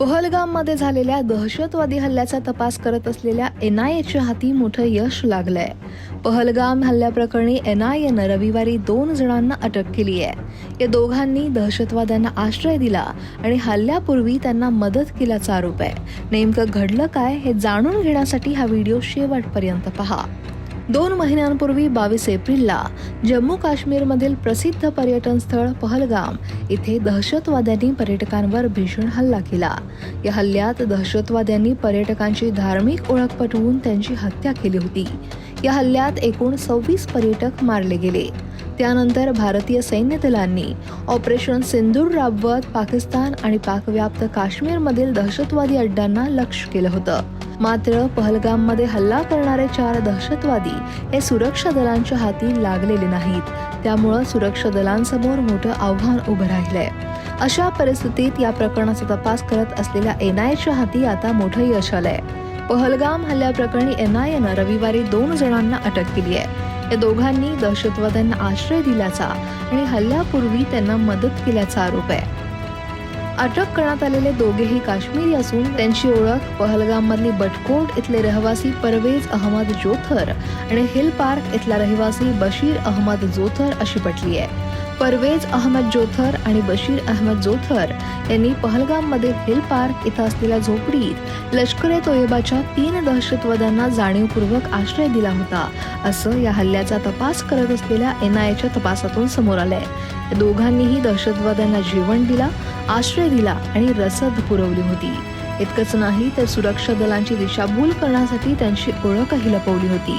पहलगाममध्ये झालेल्या दहशतवादी हल्ल्याचा तपास करत असलेल्या एन आय एच्या हाती मोठं यश लागलंय. पहलगाम हल्ल्याप्रकरणी एन आय एनं रविवारी दोन जणांना अटक केली आहे. या दोघांनी दहशतवाद्यांना आश्रय दिला आणि हल्ल्यापूर्वी त्यांना मदत केल्याचा आरोप आहे. नेमकं घडलं काय हे जाणून घेण्यासाठी हा व्हिडिओ शेवटपर्यंत पहा. दोन महिन्यांपूर्वी बावीस एप्रिलला जम्मू काश्मीरमधील प्रसिद्ध पर्यटन स्थळ पहलगाम इथे दहशतवाद्यांनी पर्यटकांवर भीषण हल्ला केला. या हल्ल्यात दहशतवाद्यांनी पर्यटकांची धार्मिक ओळख पटवून त्यांची हत्या केली होती. या हल्ल्यात एकूण सव्वीस पर्यटक मारले गेले. त्यानंतर भारतीय सैन्य दलांनी ऑपरेशन सिंदूर राबवत पाकिस्तान आणि पाकव्याप्त काश्मीरमधील दहशतवादी अड्ड्यांना लक्ष केलं होतं. मात्र पहलगाममध्ये हल्ला करणारे चार दहशतवादी हे सुरक्षा दलांच्या हाती लागलेले नाहीत. त्यामुळं सुरक्षा दलांसमोर मोठं आव्हान उभं राहिलंय. अशा परिस्थितीत या प्रकरणाचा तपास करत असलेल्या एनआयच्या हाती आता मोठं यश आलंय. पहलगाम हल्ल्याप्रकरणी एनआयएनं रविवारी दोन जणांना अटक केली आहे. या दोघांनी दहशतवाद्यांना आश्रय दिल्याचा आणि हल्ल्यापूर्वी त्यांना मदत केल्याचा आरोप आहे. अटक करण्यात आलेले दोघेही काश्मीरी असून त्यांची ओळख पहलगाम मधली बटकोट इथले रहिवासी परवेज अहमद जोथर आणि हिल पार्क इथला रहिवासी बशीर अहमद जोथर अशी पटली आहे. परवेज अहमद जोथर आणि बशीर अहमद जोथर यांनी पहलगाममध्ये हिल पार्क इथं असलेल्या झोपडीत लष्कर ए तोयबाच्या तीन दहशतवाद्यांना जाणीवपूर्वक आश्रय दिला होता असं या हल्ल्याचा तपास करत असलेल्या एनआयच्या तपासातून समोर आलंय. दोघांनीही दहशतवाद्यांना जेवण दिला आश्रय दिला आणि रसद पुरवली होती. इतकंच नाही तर सुरक्षा दलांची दिशाभूल करण्यासाठी त्यांची ओळखही लपवली होती.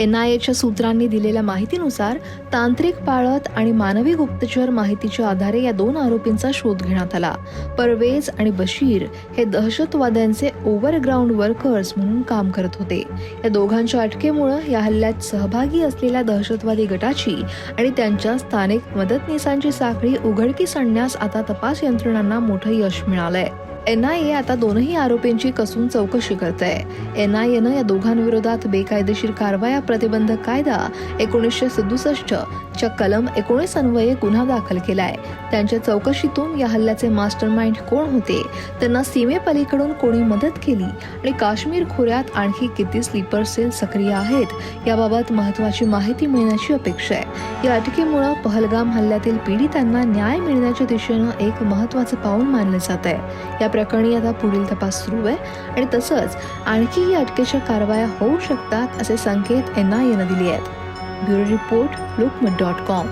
एन आय एच्या सूत्रांनी दिलेल्या माहितीनुसार तांत्रिक पाळत आणि मानवी गुप्तचर माहितीच्या आधारे या दोन आरोपींचा शोध घेण्यात आला. परवेज आणि बशीर हे दहशतवाद्यांचे ओव्हरग्राऊंड वर्कर्स म्हणून काम करत होते. या दोघांच्या अटकेमुळं या हल्ल्यात सहभागी असलेल्या दहशतवादी गटाची आणि त्यांच्या स्थानिक मदतनीसांची साखळी उघडकीस आणण्यास आता तपास यंत्रणांना मोठं यश मिळालंय. एनआयए आता दोनही आरोपींची कसून चौकशी करत आहे एनआयएनं या दोघांविरोधात बेकायदेशीर कारवाया प्रतिबंधक कायदा एकोणीसशे सदुसष्ट च्या कलम एकोणीस अन्वये गुन्हा दाखल केलाय. त्यांच्या चौकशीतून या हल्ल्याचे मास्टर माइंड कोण होते? त्यांना सीमेपलीकडून कोणी मदत केली? आणि काश्मीर खोऱ्यात आणखी किती स्लीपर सेल सक्रिय आहेत? याबाबत महत्वाची माहिती मिळण्याची अपेक्षा आहे. या अटकेमुळे पहलगाम हल्ल्यातील पीडितांना न्याय मिळण्याच्या दिशेनं एक महत्वाचं पाऊल मानलं जात आहे या प्रकरणी आता पुढील तपास सुरू आहे. आणि तसंच आणखीही अटकेच्या कारवाया होऊ शकतात असे संकेत एनआयएनं दिले आहेत. Bureau report Lokmat dot com.